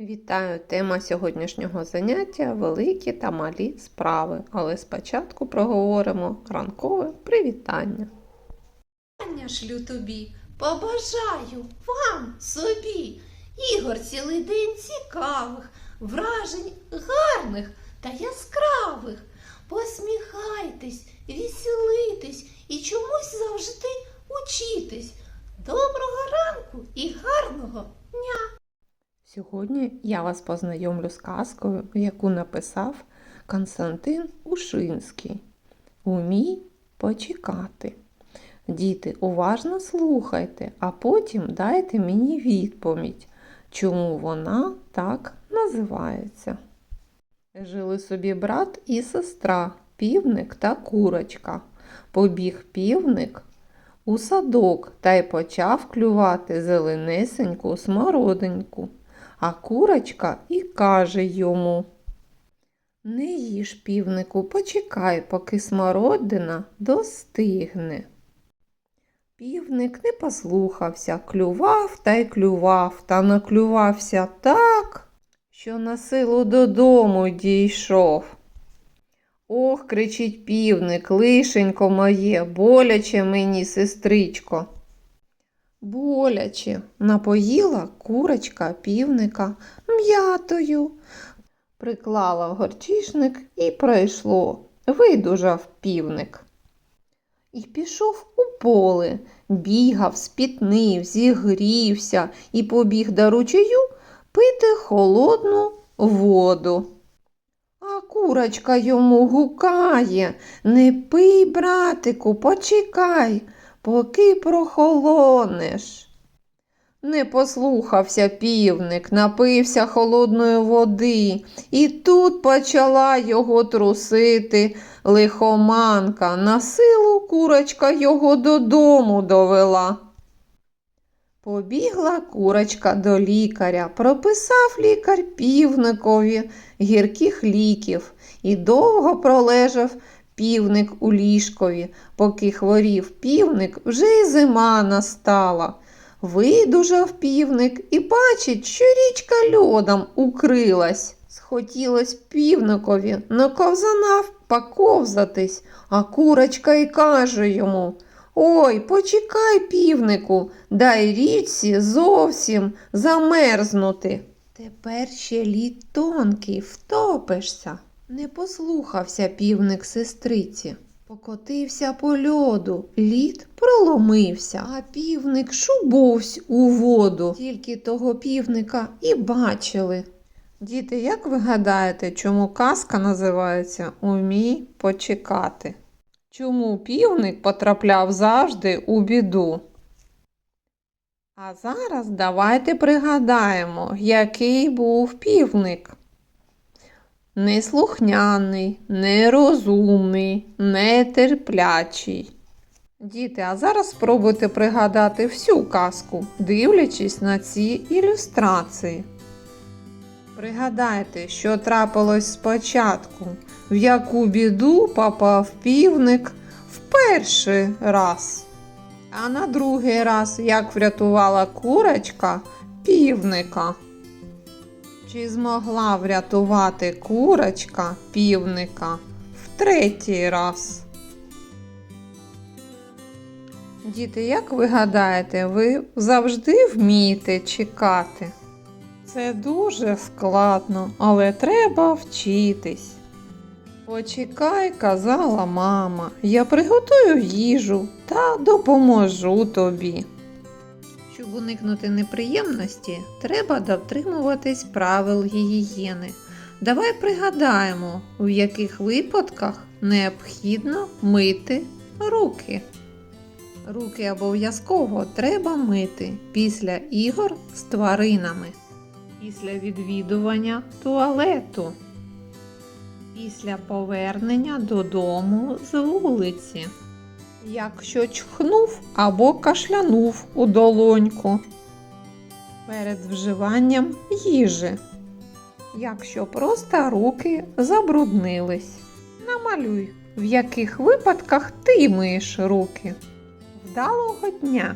Вітаю! Тема сьогоднішнього заняття великі та малі справи. Але спочатку проговоримо ранкове привітання. Бажання шлю тобі, побажаю вам собі. Ігор цілий день цікавих, вражень гарних та яскравих. Посміхайтесь, веселитесь і чомусь завжди учітесь. Доброго ранку і гарного! Сьогодні я вас познайомлю з казкою, яку написав Константин Ушинський. Умій почекати. Діти, уважно слухайте, а потім дайте мені відповідь, чому вона так називається. Жили собі брат і сестра, півник та курочка. Побіг півник у садок та й почав клювати зеленесеньку смородиньку. А курочка і каже йому Не їж, півнику, почекай, поки смородина достигне. Півник не послухався, клював та й клював, та наклювався так, що на силу додому дійшов. Ох, кричить півник, лишенько моє, боляче мені, сестричко. Боляче напоїла курочка півника м'ятою. Приклала в горчишник і пройшло. Видужав півник. І пішов у поле, бігав, спітнив, зігрівся і побіг до ручаю пити холодну воду. А курочка йому гукає Не пий, братику, почекай, поки прохолонеш. Не послухався півник, напився холодної води, і тут почала його трусити лихоманка. На силу курочка його додому довела. Побігла курочка до лікаря, прописав лікар півникові гірких ліків і довго пролежав півник у ліжкові. Поки хворів півник, вже й зима настала. Видужав півник і бачить, що річка льодом укрилась. Схотілось півникові на ковзанах поковзатись, а курочка й каже йому Ой, почекай, півнику, дай річці зовсім замерзнути. Тепер ще лід тонкий, втопишся. Не послухався півник сестриці. Покотився по льоду, лід проломився, а півник шубовсь у воду. Тільки того півника і бачили. Діти, як ви гадаєте, чому казка називається Умій почекати? Чому півник потрапляв завжди у біду? А зараз давайте пригадаємо, який був півник. Неслухняний, нерозумний, нетерплячий. Діти, а зараз спробуйте пригадати всю казку, дивлячись на ці ілюстрації. Пригадайте, що трапилось спочатку, в яку біду попав півник в перший раз, а на другий раз як врятувала курочка півника. Чи змогла врятувати курочка півника в третій раз? Діти, як ви гадаєте, ви завжди вмієте чекати? Це дуже складно, але треба вчитись. Почекай, казала мама, я приготую їжу та допоможу тобі. Щоб уникнути неприємності, треба дотримуватись правил гігієни. Давай пригадаємо, в яких випадках необхідно мити руки. Руки обов'язково треба мити після ігор з тваринами, після відвідування туалету, після повернення додому з вулиці. Якщо чхнув або кашлянув у долоньку перед вживанням їжі. Якщо просто руки забруднились. Намалюй, в яких випадках ти миєш руки. Вдалого дня!